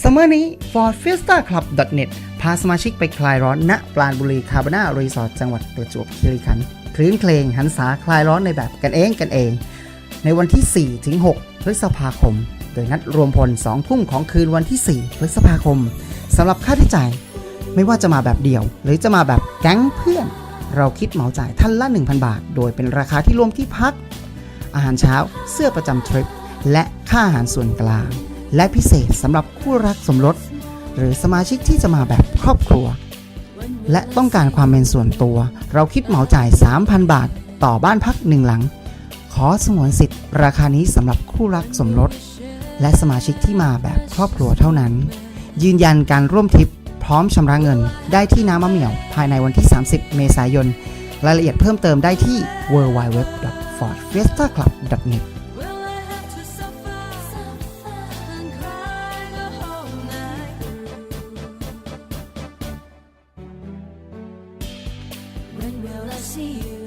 ซัมเมอร์นี้ Ford Fiesta Club net พาสมาชิกไปคลายร้อนณปราณบุรีคาร์บนารีสอร์ทจังหวัดประจวบคีรีขันธ์คลื้นเพลงหันษาคลายร้อนในแบบกันเองกันเอง ในวันที่ 4 ถึง 6 พฤษภาคม โดยนัดรวมพล 2 ทุ่มของคืนวันที่ 4 พฤษภาคมสำหรับค่าใช้จ่าย ไม่ว่าจะมาแบบเดี่ยว หรือจะมาแบบแก๊งเพื่อน เราคิดเหมาจ่ายท่านละ 1,000 บาท โดยเป็นราคาที่รวมที่พัก อาหารเช้าเสื้อประจำทริป และค่าอาหารส่วนกลาง และพิเศษสำหรับคู่รักสมรส หรือสมาชิกที่จะมาแบบครอบครัว และต้องการความเป็นส่วนตัว เราคิดเหมาจ่าย 3,000 บาท ต่อบ้านพักหนึ่งหลัง ขอสงวนสิทธิ์ ราคานี้สำหรับคู่รักสมรส และสมาชิกที่มาแบบครอบครัวเท่านั้น ยืนยันการร่วมทริปพร้อมชำระเงินได้ที่น้ำมะเหมี่ยวภายในวันที่ 30 เมษายน รายละเอียดเพิ่มเติมได้ที่ www.fordfiestaclub.net will I see you